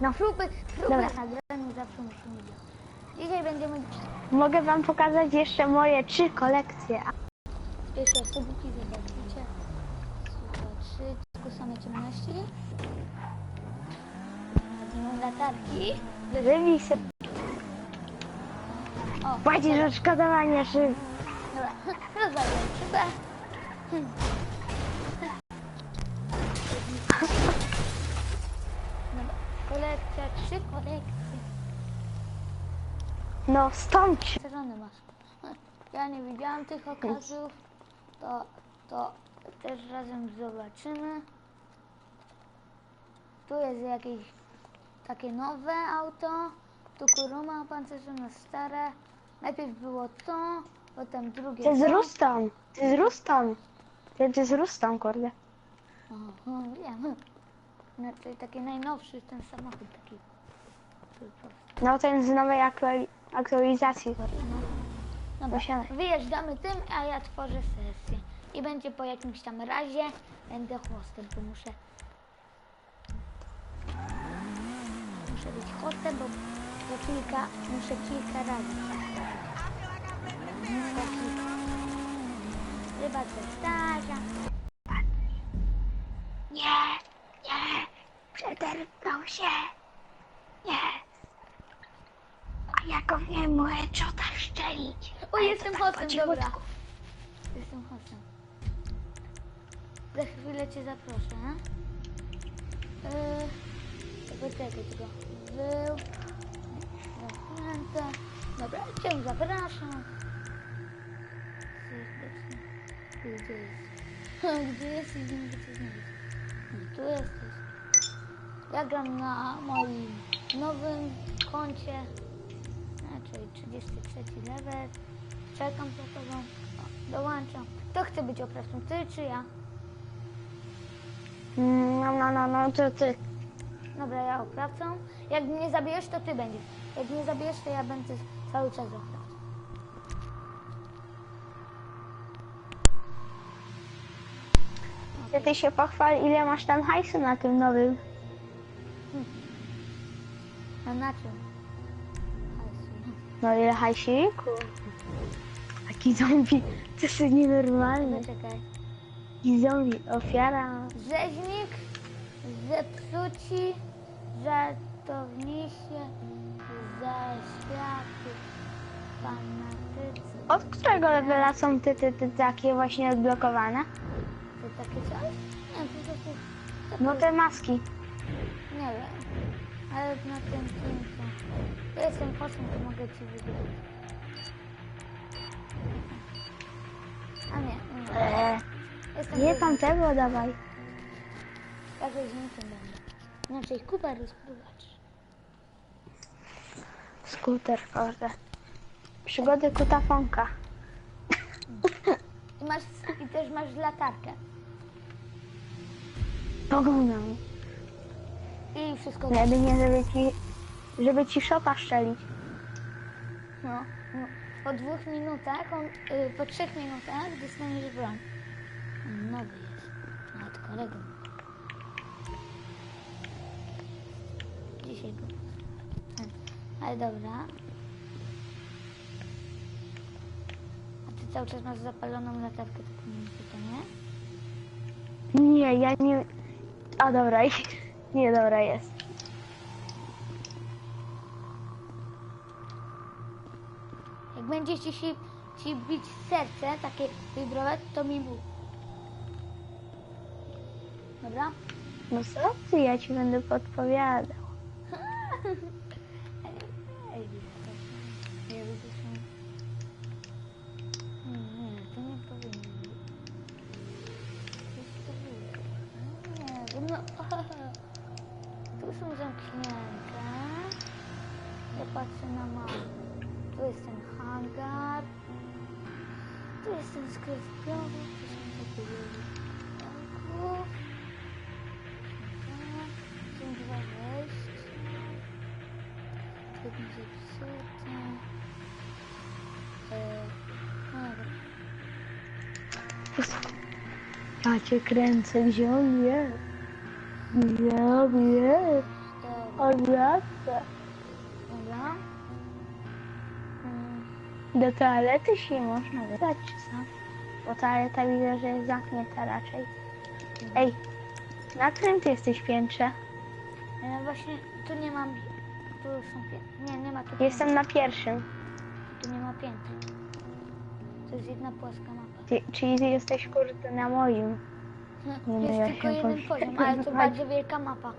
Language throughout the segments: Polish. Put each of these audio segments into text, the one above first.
No. próby, próby Dobra. nagrania zawsze musimy działać. Dzisiaj będziemy Mogę wam pokazać jeszcze moje trzy kolekcje. Pierwsze osobniki, zobaczycie. Trzy, tylko same ciemności. Wadzimy latarki. Wybij sobie. O, Płacisz odszkodowanie szyb. Dobra, rozwaliłem szybę. Dobra, No stąd. Masz. Ja nie widziałam tych okazów. To, to też razem zobaczymy. Tu jest jakieś takie nowe auto. Tu kuruma pancerzone stare. Najpierw było to, potem drugie Ty z to. Rustą. Ty z Rustą. Ty, ty z Rustą, kurde. Aha, wiem. No to taki najnowszy ten samochód taki. No ten z nowej aktuali- aktualizacji. No. Dobra, wyjeżdżamy tym, a ja tworzę sesję. I będzie po jakimś tam razie, będę hostem, bo muszę... Muszę być hostem, bo kilka, muszę kilka razy Ryba cestarza. Nie, nie. Przederwał się. Nie. A ja go wiem, mu headshota szczelić. O, jestem tak hostem, dobra. Jestem hostem. Za chwilę cię zaproszę. Yy, to poczekaj tylko. Był. Zamknięte. Dobra, cię zapraszam. Serdecznie. Gdzie jest? Gdzie jesteś? Nie mogę cię znaleźć. No, tu jesteś. Ja gram na moim nowym koncie. Czyli 33 level. Czekam za tobą. O, dołączam. Kto chce być oprawcą? Ty czy ja? No, no, no, no, to ty. Dobra, ja oprawcą. Jak mnie zabijesz, to ty będziesz. Jak mnie zabijesz, to ja będę cały czas oprawcą. Ty, ty się pochwal, ile masz tam hajsu na tym nowym. A na czym? No ile hajsiku. Taki zombie, to jest nienormalne. Zaczekaj. Taki zombie, ofiara. Rzeźnik, zepsuci, żartownisie, ze światu, fanatycy. Od którego levela są ty, ty, ty takie właśnie odblokowane? To takie coś? Nie, to No jest- te maski. Nie wiem, ale na tym filmie. Ja jestem posłem, to mogę ci wybrać. A nie, nie. Eee, Jestem nie bez- tamtego dawaj. Ja rzeźnikiem będę. Inaczej Kuba rozpływacz. Skuter, kurde. Przygody kutafonka. I, masz, I też masz latarkę. Pogonam. I wszystko. No jedynie, żeby ci, żeby ci szota szczelić. No, no. Po dwóch minutach, on, y, po trzech minutach dostaniesz broń. On nowy jest. Nawet kolegą. Dzisiaj go. Hmm. Ale dobra. A ty cały czas masz zapaloną latarkę, tylko nie. Nie, ja nie... A dobra, nie, dobra jest. Jak będzie ci, się, ci bić serce, takie wibrować, to mi mów. Dobra? No co ty, ja ci będę podpowiadał. Ej, nie się. Nie, Jedno zepsute. Eee, no dobra. Ja cię kręcę? Gdzie on jest? Dobra. Mm, Do toalety się można wydać czasem. Bo toaleta widzę, że jest zamknięta raczej. Ej, na którym ty jesteś piętrze? Ja właśnie, tu nie mam, tu są piętra. Nie, nie ma tu Jestem na pierwszym. piętra. Tu nie ma piętra. To jest jedna płaska mapa. Ty, czyli ty jesteś kurde na moim. Nie, no jest ja tylko jeden poziom, ale to bardzo wielka mapa.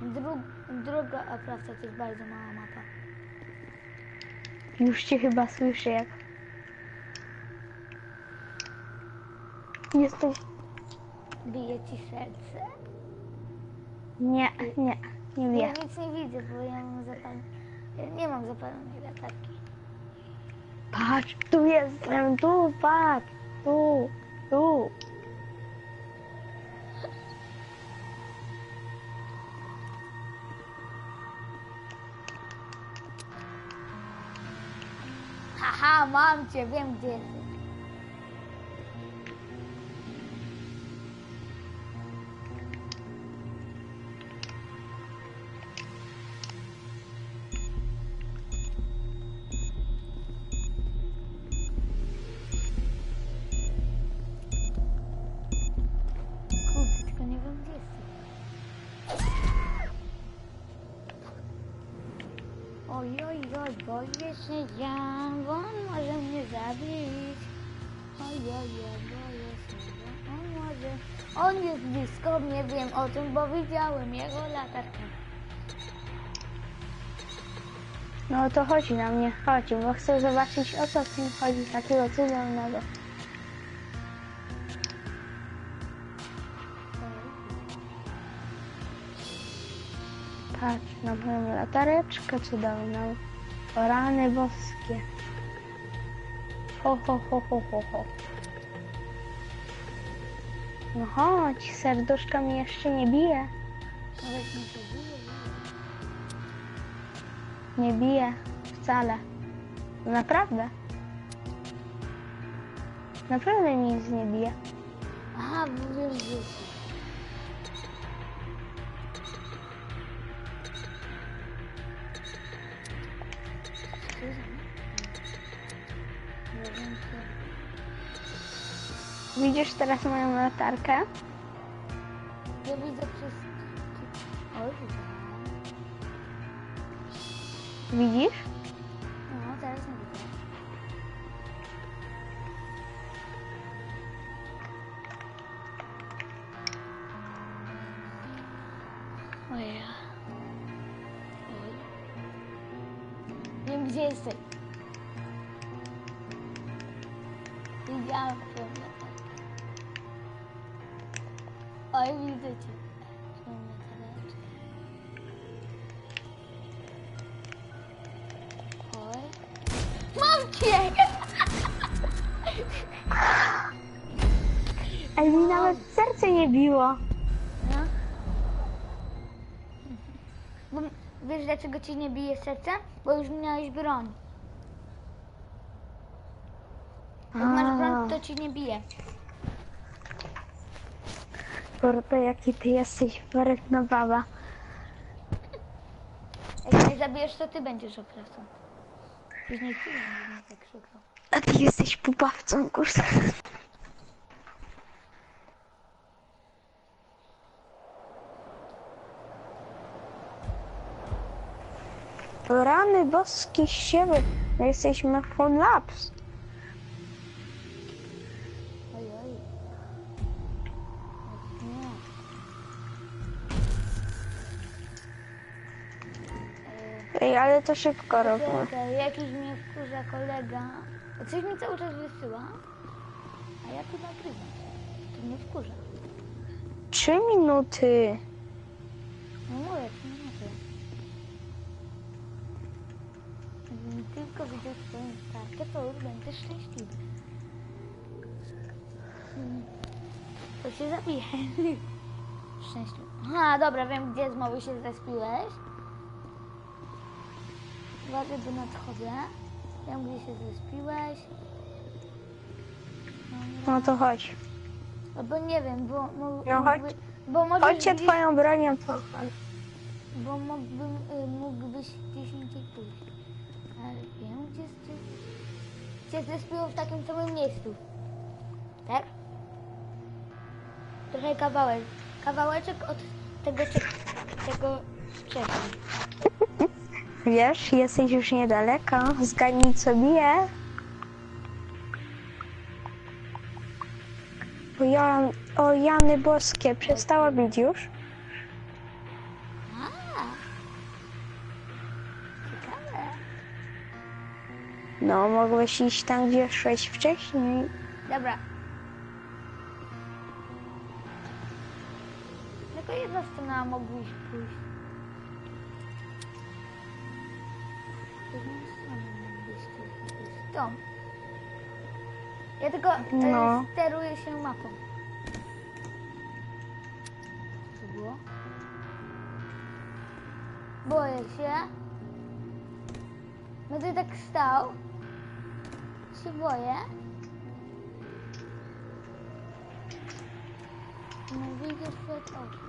Dru druga, prawda, to jest bardzo mała mapa. Już cię chyba słyszę jak... Jesteś... Bije ci serce. Nie, nie, nie Ja nic nie widzę, bo ja mam zapaloną. Ja nie mam zapalonej latarki. Patrz, tu jestem, tu, patrz, tu, tu. Haha, mam cię, wiem gdzie jesteś. Ja, bo on może mnie zabić. Oj, oj, oj, boję się ja, on może... On jest blisko mnie, wiem o tym, bo widziałem jego latarkę. No to chodzi na mnie, chodzi, bo chcę zobaczyć o co w tym chodzi, takiego cudownego. Patrz na moją latareczkę cudowną. Rany boskie. Ho, ho, ho, ho, ho, ho. No chodź, serduszka mi jeszcze nie bije. Nie bije. Wcale. Naprawdę. Naprawdę nic nie bije. Aha, bo Widzisz teraz moją latarkę? Ja widzę przez... Oj, widzę. Widzisz? Oj, widzę cię. Oj. Mam cię! Ej, mi nawet serce nie biło. No. Bo wiesz dlaczego ci nie bije serce? Bo już miałeś broń. Jak masz broń, to ci nie bije. Kurde, jaki ty jesteś wredna baba. Jak mnie zabijesz, to ty będziesz oprawcą. Później ty będziesz tak krzyknął. A ty jesteś pupawcą, kurde. Rany boskie siewy. My jesteśmy full laps. Ej, ale to szybko robimy. Czekaj, jakiś mnie wkurza kolega. Coś mi cały czas wysyła, a ja tu nagrywam. To mnie wkurza. Trzy minuty. No mówię, ma tyle. Gdybym tylko widział twoją starkę, to już będę szczęśliwy. Hmm. To się zabije. Szczęśliwy. Aha, dobra, wiem gdzie znowu się zespiłeś. Uważaj, bo nadchodzę. Wiem gdzie się zespiłeś. No to chodź. Albo nie wiem, bo... bo No chodź. mógłby- Bo możesz Chodźcie gdzieś, twoją bronią pochwal. bo mógłbym, y, mógłbyś gdzieś indziej pójść. Ale wiem, gdzie jest... Cię zespiło w takim samym miejscu. Tak? Trochę kawałek. Kawałeczek od tego, tego wcześniej. Wiesz, jesteś już niedaleko. Zgadnij co bije. O, Jan, o Jany boskie, przestała bić już? No, mogłeś iść tam, gdzie szłeś wcześniej. Dobra. Tylko jedna strona mogłeś pójść. Tą. Ja tylko e, No. steruję się mapą. Co było? Boję się. Będę tak stał. Się boję. Nie wyjdzie przed oczu.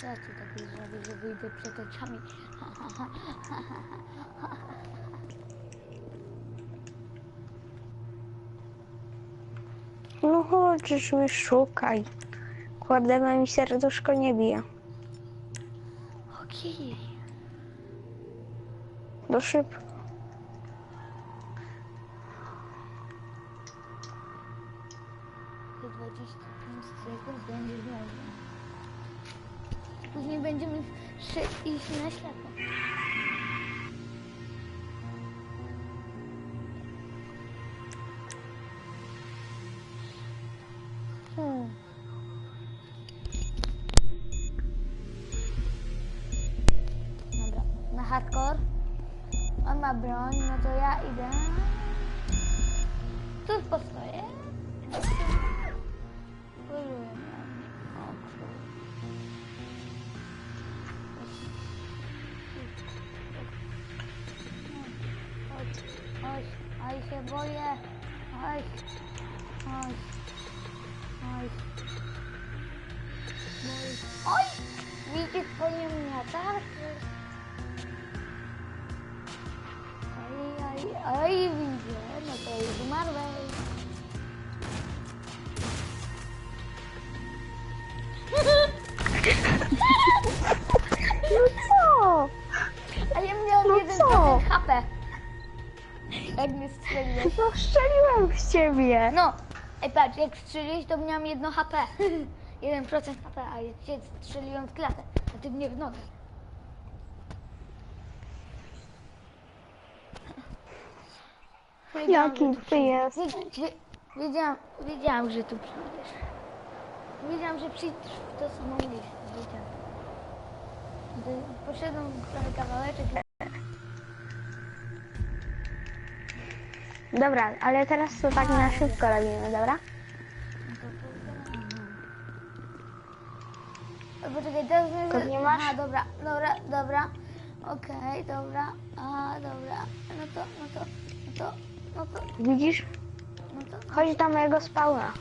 Co ja ci takiego zrobię, że wyjdę przed oczami? No chodź, już mi szukaj. Kładę mi serduszko nie bije. Okej. Do szybko. Za 25 sekund będzie znowu. Później będziemy iść na ślepo. Oj się boję. Chodź, chodź, chodź. Boję się. Oj! Widzicie swoje miniaturki? Mnie strzeliłeś. No strzeliłem w ciebie. No, ej patrz, jak strzeliłeś, to miałam jedno HP. 1% HP, a ja cię strzeliłem w klatę, a ty mnie w nogę. Wiedziałam, Jaki że tu ty jest? Wiedz- wie- Wiedziałam, wiedziałam, że tu przyjdziesz. Wiedziałam, że przyjdziesz w to samo miejsce. Wiedziałam. Poszedłem trochę kawałeczek. Dobra, ale teraz to tak na szybko robimy, dobra? O, Poczekaj, teraz mnie... Pewnie masz? Aha, dobra, dobra, dobra. Okej, dobra. A, dobra. No to, no to, no to, no to, Widzisz? no to, Chodź do mojego spawna.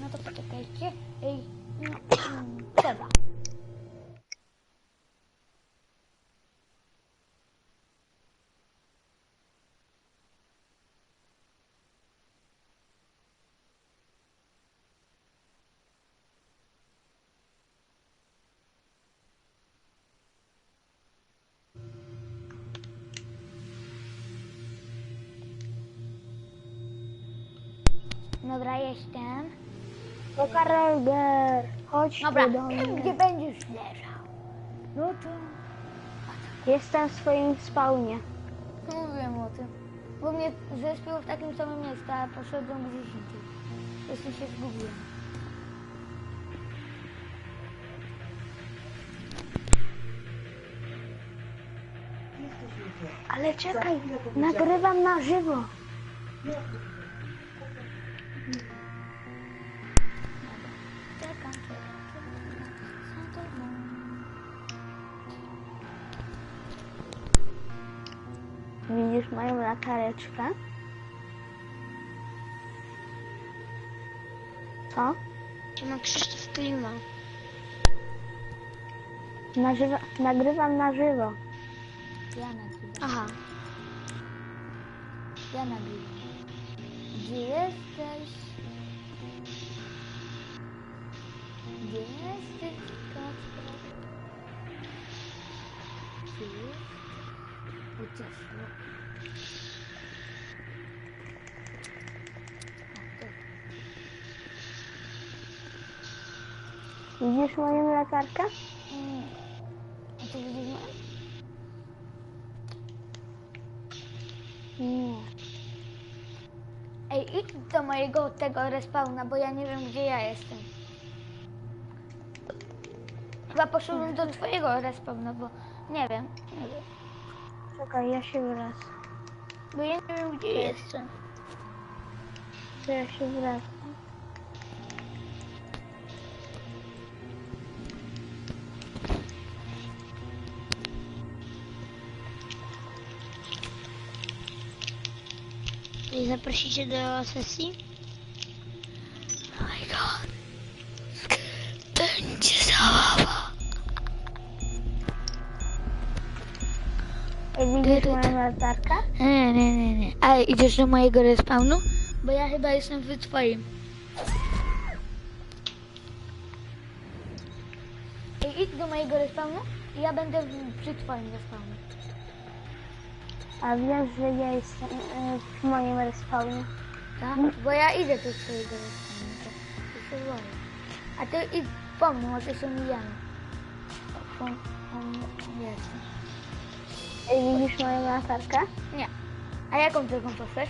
no to poczekajcie. Ej, no, dobra. Jestem. Do Karelger. Chodź Dobra, tu do wiem, mnie. gdzie będziesz leżał. No to... Jestem w swoim spawnie. Mówiłem o tym. Bo mnie zespiło w takim samym miejscu, a poszedłem gdzieś indziej. Właśnie się zgubiłem. Ale czekaj, nagrywam na żywo. mała kareczka. Co? Siema Krzysztof Klima. Na żywo, nagrywam na żywo. Ja nagrywam. Aha. Ja nagrywam. Gdzie jesteś? Gdzie jesteś, Gdzie jesteś? Widzisz moją latarkę? Mm. A ty widzisz moją? Nie. Ej, idź do mojego tego respawna, bo ja nie wiem, gdzie ja jestem. Chyba poszedłem do twojego respawna, bo nie wiem, nie wiem. Czekaj, ja się wracam. Bo ja nie wiem, gdzie jestem. To ja się wracam. Zaprosicie do sesji? Oh my god. Będzie zabawa. Widzisz moją latarkę? Nie, nie, nie, nie. A idziesz do mojego respawnu? Bo ja chyba jestem w twoim. Idź do mojego respawnu i ja będę w, przy twoim respawnie. A wiesz, że ja jestem e, w moim respawnie. Tak? Bo ja idę do twojego się boję. A ty idź po mnie, może się mijamy. O, on, on jest. Ej, widzisz moją latarkę? Nie. A jaką drogą poszłeś?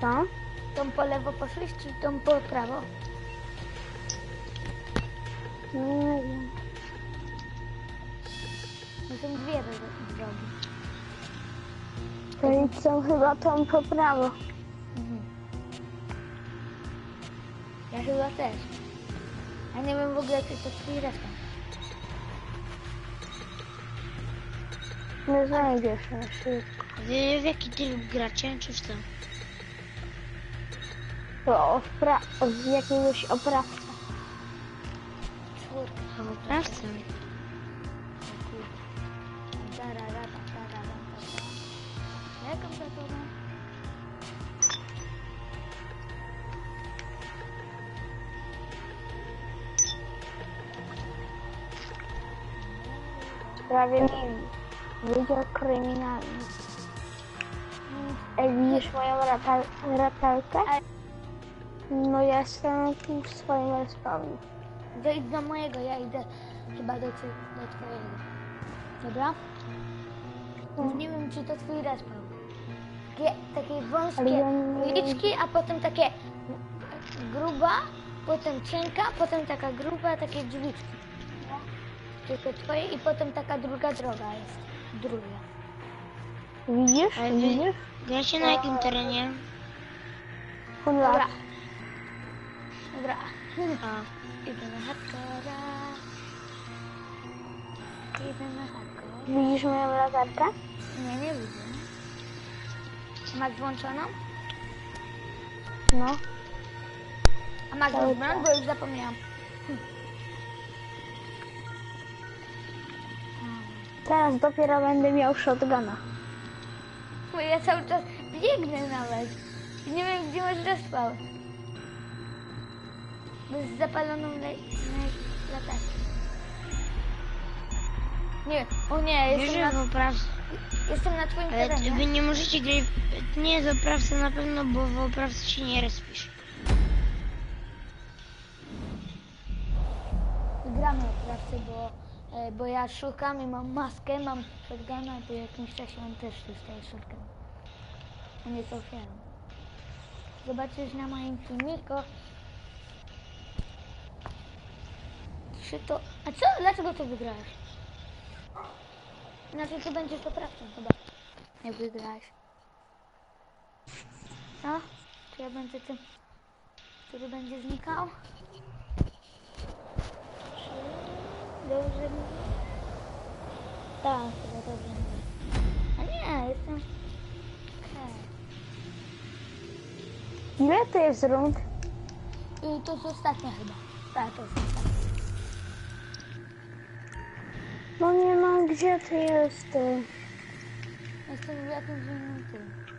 Co? Tą po lewo poszłeś, czy tą po prawo? Nie wiem. No są dwie dro- drogi. To i są chyba tą po prawo. Mhm. Ja chyba też. Ja nie wiem w ogóle, czy to twój restaurant. Nie znajdziesz na szybko. Wy w jaki tryb gracie, czy w co? To od, pra- od jakiegoś oprawcy. Czwórka. A Prawie mi wydział kryminalny. Ej, widzisz moją rata- latarkę? No ja jestem tu w swoim respawnie. Idź do mojego, ja idę chyba do, ty, do twojego. Dobra? Nie wiem, czy to twój respawn. Takie, wąskie uliczki, a potem takie gruba, potem cienka, potem taka gruba, takie drzwiczki. Tylko twoje i potem taka druga droga jest. Druga. Widzisz? Ale wy Widzisz? gracie na jakim terenie? Dobra. Dobra. Dobra. A, Idę na hardcora. Idę na hardcore. Widzisz moją latarkę? Nie, nie widzę. Masz włączoną? No. A masz Cały broń, czas. bo już zapomniałam. Teraz dopiero będę miał shotguna. Bo ja cały czas biegnę nawet. Nie wiem, gdzie masz respawn. Bez zapaloną le- latarką. Nie, o nie, jestem na, w oprawce... jestem na twoim Ale terenie. wy nie możecie grać... w- Nie z oprawcy na pewno, bo w oprawce się nie respisz. Gramy o prawce, bo, bo ja szukam i mam maskę, mam shotguna, po jakimś czasie on też dostaje shotgun. On jest ofiarą. Zobaczysz na moim filmiku. Czy to... A co? Dlaczego ty wygrałeś? Znaczy ty będziesz oprawcą chyba, jak wygrałeś. Co? Czy ja będę tym, który będzie znikał? Dobrze mówię? Tak, chyba dobrze mówię. A nie, jestem... Okej. Ile to jest rund? Y, to jest ostatnia chyba. Tak, to jest ostatnia. No nie mam, gdzie ty jesteś? Jestem w jakimś innym tym.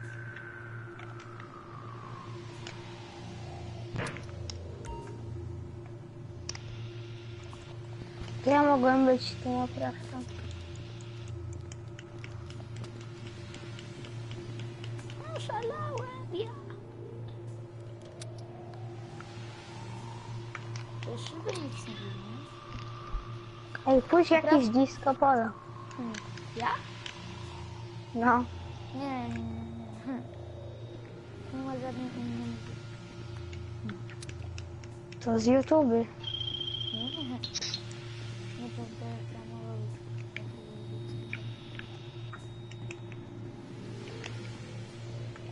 Chyba nic nie było. Ej, pójdź jakieś disco polo. Hmm. Ja? No. Nie, nie, nie. nie. Hm. Nie ma żadnej innej. To z YouTube. Nie, nie. Nie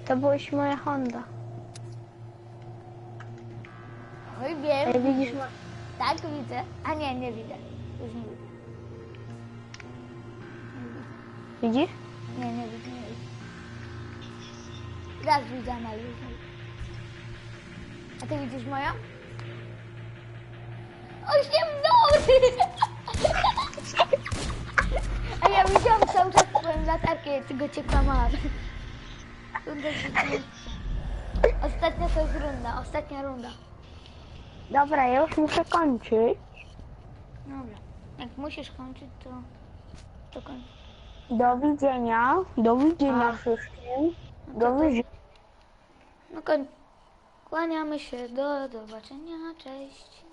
To byłeś moja Honda. Oj, wiem. Ej, widzisz Tak, widzę. A nie, nie widzę. Już nie widzę. Widzisz? Nie, nie widzę, nie widzę. Raz widziałam, ale już nie widzę. A ty widzisz moją? Osiemnął! A ja widziałam cały czas twoją latarkę, tylko cię kłamałam. Ostatnia to jest runda, ostatnia runda. Dobra, ja już muszę kończyć. Dobra. Jak musisz kończyć, to, to kończ. Do widzenia. Do widzenia A. wszystkim. No Do to- widzenia. No koń. Kłaniamy się, do zobaczenia, cześć.